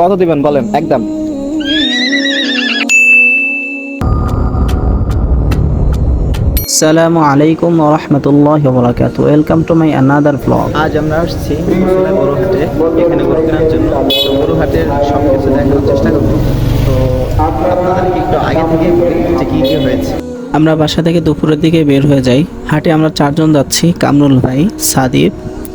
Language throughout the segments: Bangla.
কত দিবেন বলেন একদম। আসসালামু আলাইকুম রহমতুল্লাহ বরাকাত welcome to my another blog আজ আমরা আসছি বগুড়া গরু হাটে এখানে গরু কেনার জন্য তো গরু হাটের সব কিছু দেখানোর চেষ্টা করব। তো আপনাদেরকে একটু আগে থেকে বলি যে কী কী হয়েছে। আমরা বাসা থেকে দুপুরের দিকে বের হয়ে যাই। হাটে আমরা চারজন যাচ্ছি কামরুল ভাই সাদিব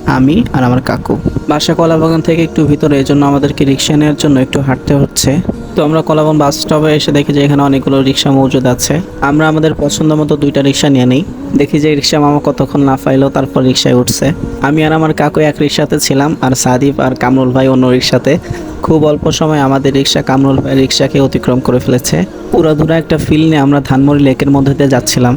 আমি আর আমার কাকু। বাসা কলাবাগান থেকে একটু ভিতরে এই জন্য আমাদেরকে রিক্সা নেওয়ার জন্য একটু হাঁটতে হচ্ছে। তো আমরা কলাবাগান বাস স্টপে এসে দেখি যে এখানে অনেকগুলো রিক্সা মজুদ আছে। আমরা আমাদের পছন্দ মতো দুইটা রিক্সা নিয়ে নিই। দেখি যে রিক্সা মামা কতক্ষণ না পাইলো, তারপর রিক্সায় উঠছে। আমি আর আমার কাকু এক রিক্সাতে ছিলাম, আর সাদিব আর কামরুল ভাই অন্য রিক্সাতে। খুব অল্প সময় আমাদের রিক্সা, কামরুল ভাই রিক্সাকে অতিক্রম করে ফেলেছে। পুরাধুরা একটা ফিল নিয়ে আমরা ধানমরি লেকের মধ্যে দিয়ে যাচ্ছিলাম।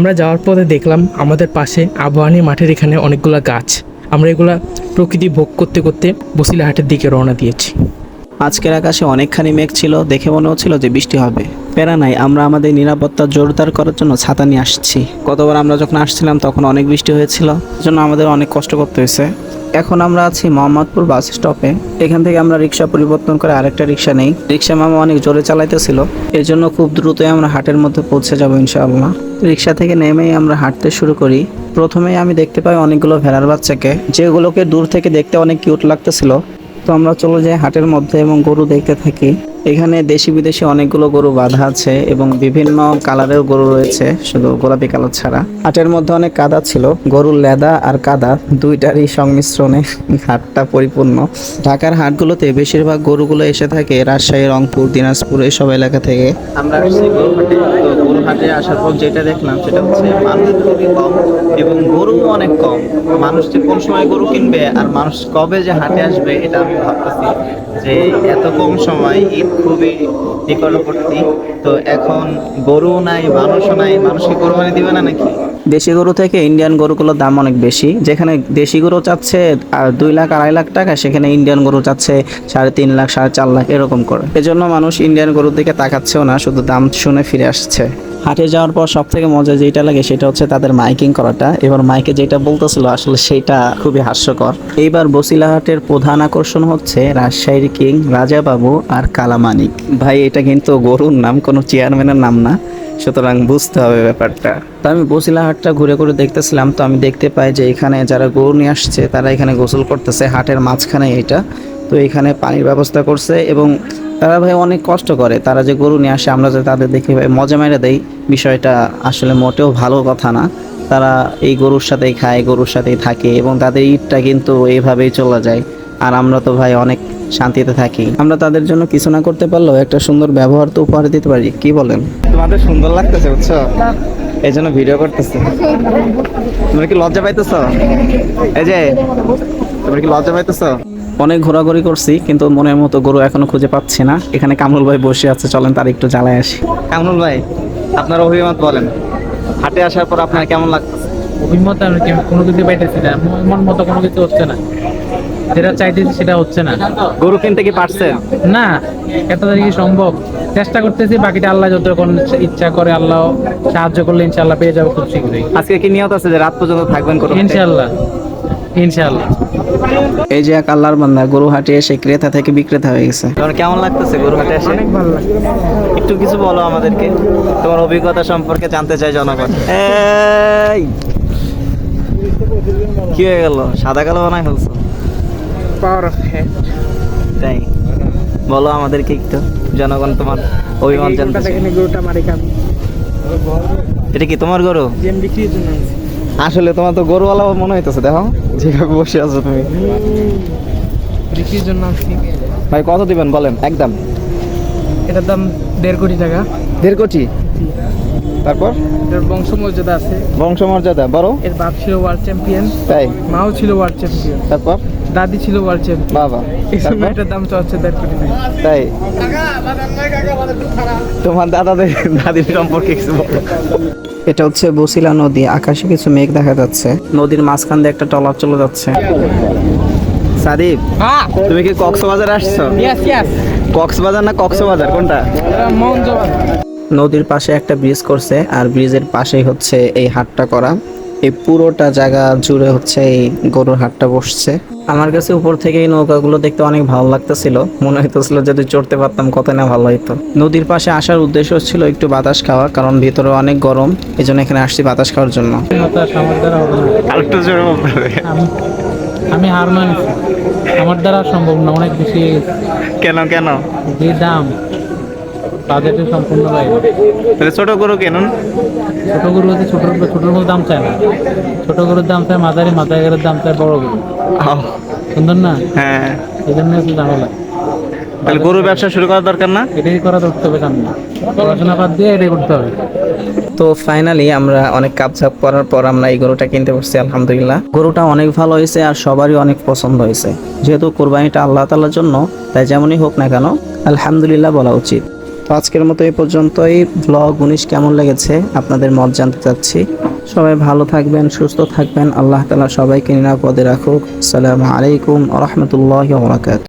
আমরা যাওয়ার পথে দেখলাম আমাদের পাশে আবহানি মাঠের এখানে অনেকগুলো গাছ। আমরা এগুলা প্রকৃতি ভোগ করতে করতে বসিলাহাটের দিকে রওনা দিয়েছি। আজকের আকাশে অনেকখানি মেঘ ছিল, দেখে মনে হচ্ছিল যে বৃষ্টি হবে। প্যারা নাই, আমরা আমাদের নিরাপত্তা জোরদার করার জন্য ছাতা নিয়ে আসছি। কতবার আমরা যখন আসছিলাম, তখন অনেক বৃষ্টি হয়েছিল জন্য আমাদের অনেক কষ্ট করতে হয়েছে। এখন আমরা আছি মোহাম্মদপুর বাস স্টপে। এখান থেকে আমরা রিক্সা পরিবর্তন করে আরেকটা রিক্সা নেই। রিক্সা মামা অনেক জোরে চালাইতেছিল। এর জন্য খুব দ্রুতই আমরা হাটের মধ্যে পৌঁছে যাব ইনশাআল্লাহ। রিক্সা থেকে নেমেই আমরা হাঁটতে শুরু করি। প্রথমেই আমি দেখতে পাই অনেকগুলো ভেড়ার বাচ্চাকে, যেগুলোকে দূর থেকে দেখতে অনেক কিউট লাগতেছিল। তো আমরা চলে যাই হাটের মধ্যে এবং গরু দেখতে থাকি। এখানে দেশি বিদেশি অনেকগুলো গরু বাঁধা আছে এবং বিভিন্ন কালারের গরু রয়েছে, শুধু গোলাপি কালার ছাড়া। হাটের মধ্যে অনেক কাদা ছিল, গরুর লেদা আর কাদা দুইটারই সংমিশ্রণে হাটটা পরিপূর্ণ। ঢাকার হাটগুলোতে বেশিরভাগ গরুগুলো এসে থাকে রাজশাহী, রংপুর, দিনাজপুর এসব এলাকা থেকে। আমরা আসার পর যেটা দেখলাম সেটা হচ্ছে মানুষ খুবই কম এবং গরু অনেক কম। মানুষ যে কোন সময় গরু কিনবে আর মানুষ কবে যে হাটে আসবে, এটা আমি ভাবতেছি যে এত কম সময় ঈদ খুবই নিকটবর্তী। তো এখন গরু নাই, মানুষও নাই। মানুষকে কোরবানি দিবে না নাকি? দেশি গরু থেকে ইন্ডিয়ান গরুগুলোর দাম অনেক বেশি। যেখানে দেশি গরু চাচ্ছে আর দুই লাখ আড়াই লাখ টাকা, সেখানে ইন্ডিয়ান গরু চাচ্ছে সাড়ে তিন লাখ, সাড়ে চার লাখ, এরকম করে। এজন্য মানুষ ইন্ডিয়ান গরুর দিকে তাকাচ্ছেও না, শুধু দাম শুনে ফিরে আসছে। হাটে যাওয়ার পর সব থেকে মজা যেটা লাগে সেটা হচ্ছে তাদের মাইকিং করাটা। এবার মাইকে যেটা বলতেছিল, আসলে সেটা খুবই হাস্যকর। এইবার বসিলাহাটের প্রধান আকর্ষণ হচ্ছে রাজশাহীর কিং রাজাবাবু আর কালামানিক। ভাই, এটা কিন্তু গরুর নাম, কোনো চেয়ারম্যানের নাম না। সুতরাং বুঝতে হবে ব্যাপারটা। তো আমি বসিলা হাটটা ঘুরে ঘুরে দেখতেছিলাম, তো আমি দেখতে পাই যে এখানে যারা গরু নিয়ে আসছে, তারা এখানে গোসল করতেছে, হাটের মাঝখানে এটা। তো এখানে পানির ব্যবস্থা করছে এবং তারা ভাই অনেক কষ্ট করে। তারা যে গরু নিয়ে আসে আমরা যে তাদের দেখে ভাই মজা মেরে দেই। বিষয়টা আসলে মোটেও ভালো কথা না। তারা এই গরুর সাথেই খায় গরুর সাথেই থাকে এবং তাদের ঈদটা কিন্তু এইভাবেই চলে যায়। আর আমরা তো ভাই অনেক শান্তিতে থাকি। আমরা তাদের জন্য কিছু না করতে পারলেও একটা সুন্দর ব্যবহার তো উপহার দিতে পারি। কি বলেন? তোমাদের সুন্দর লাগতেছে বুঝছ? এই জন্য ভিডিও করতেছে। তুমি কি লজ্জা পাইতেছ? এই যে তুমি কি লজ্জা পাইতেছ? অনেক ঘোরাঘুরি করছি কিন্তু মনের মতো গরু এখনও খুঁজে পাচ্ছি না। এখানে কামরুল ভাই বসে আছে চলেন তার একটু জ্বালায় আসি। কামরুল ভাই আপনার অভিমত বলেন। হাটে আসার পর আপনার কেমন লাগতেছে অভিমত আমি কি- কোনো কিছু পাইতেছি না। মন মতো কোনো কিছু হচ্ছে না। যেটা চাইতেছি সেটা হচ্ছে না। গরু কিনতে কি পারছেন? না এত তারিখে সম্ভব? চেষ্টা করতেছি বাকিটা আল্লাহ যতক্ষণ ইচ্ছা করে আল্লাহ সাহায্য করলে ইনশাল্লাহ পেয়ে যাব খুব শীঘ্রই। আজকে কি নিয়ত আছে যে রাত পর্যন্ত থাকবেন গরু হাটে? এই যে এক আল্লাহর বান্দা গরু হাটে এসে ক্রেতা থেকে বিক্রেতা হয়ে গেছে। তোমার কেমন লাগতেছে গরু হাটে এসে? অনেক ভালো লাগে একটু কিছু বলো আমাদেরকে। তোমার অভিজ্ঞতা সম্পর্কে জানতে চাই জনগণ। এই! কি হয়ে গেল? সাদা কালো বানাই ফেলছো? পাওয়ার অফ তাই? বলো আমাদেরকে একটু। জনগণ তোমার অভিমান জানতে চাই। গরুটা মারি এটা কি তোমার গরু? জেম বিক্রির জন্য আনছি। আসলে তোমার তো গরুওয়ালা মনে হইতেছে দেখো। যেভাবে বসে আছো তুমি। বিক্রির জন্য ভাই কত দিবেন বলেন একদম? এটার দাম দেড় কোটি টাকা। দেড় কোটি? তারপর? এটার বংশমর্যাদা আছে। বংশমর্যাদা বড়? এর বাপ ছিল ওয়ার্ল্ড চ্যাম্পিয়ন তাই? মাও ছিল ওয়ার্ল্ড চ্যাম্পিয়ন তারপর? দাদি ছিল ওয়ার্ল্ড চ্যাম্পিয়ন বাবা এই? এটার দাম চলছে দেড় কোটি তাই? তোমার দাদাদের দাদির সম্পর্কে কিছু বলো। এটা হচ্ছে বসিলা নদী আকাশে কিছু মেঘ দেখা যাচ্ছে। নদীর মাঝখান দিয়ে একটা টলার চলে যাচ্ছে। সাদীপ তুমি কি কক্সবাজার আসছো? কক্সবাজার না কক্সবাজার? কোনটা? নদীর পাশে একটা ব্রিজ করছে আর ব্রিজের পাশেই হচ্ছে এই হাটটা করা। এই পুরোটা জায়গা জুড়ে হচ্ছে এই গরুর হাটটা বসছে। আমার কাছে উপর থেকে এই নৌকাগুলো দেখতে অনেক ভালো লাগতেছিল। মনে হইতেছিল যদি চড়তে পারতাম কত না ভালো হইতো। নদীর পাশে আসার উদ্দেশ্য ছিল একটু বাতাস খাওয়া কারণ ভিতরে অনেক গরম এই জন্য এখানে আসছি বাতাস খাওয়ার জন্য। আমি হার মানছি। আমার দ্বারা সম্ভব না অনেক বেশি কেন কেন? যে দাম। বাজেটে সম্পূর্ণ বাইরে তাহলে ছোট গরু কেনুন। ছোট গরু হচ্ছে ছোট ছোটোর মতো দাম চায় না। ছোট গরুর দাম চায় মাঝারি মাঝারি গরুর দাম চায় বড় গরু। সুন্দর না? হ্যাঁ। এই জন্য একটু ঝামেলা। তাহলে গরুর ব্যবসা শুরু করা দরকার না? এটাই করা ধরতে হবে সামনে পড়াশোনা বাদ দিয়ে এটাই করতে হবে। তো ফাইনালি আমরা অনেক কাপ ঝাপ করার পর আমরা এই গরুটা কিনতে পারছি আলহামদুলিল্লাহ। গরুটা অনেক ভালো হয়েছে আর সবারই অনেক পছন্দ হয়েছে। যেহেতু কোরবানিটা আল্লাহ তালার জন্য তাই যেমনই হোক না কেন আলহামদুলিল্লাহ বলা উচিত। তো আজকের মতো এই পর্যন্তই। ব্লগ উনিশ কেমন লেগেছে? আপনাদের মত জানতে চাচ্ছি। সবাই ভালো থাকবেন, সুস্থ থাকবেন। আল্লাহ তালা সবাইকে নিরাপদে রাখুক। আসসালামু আলাইকুম রহমতুল্লাহ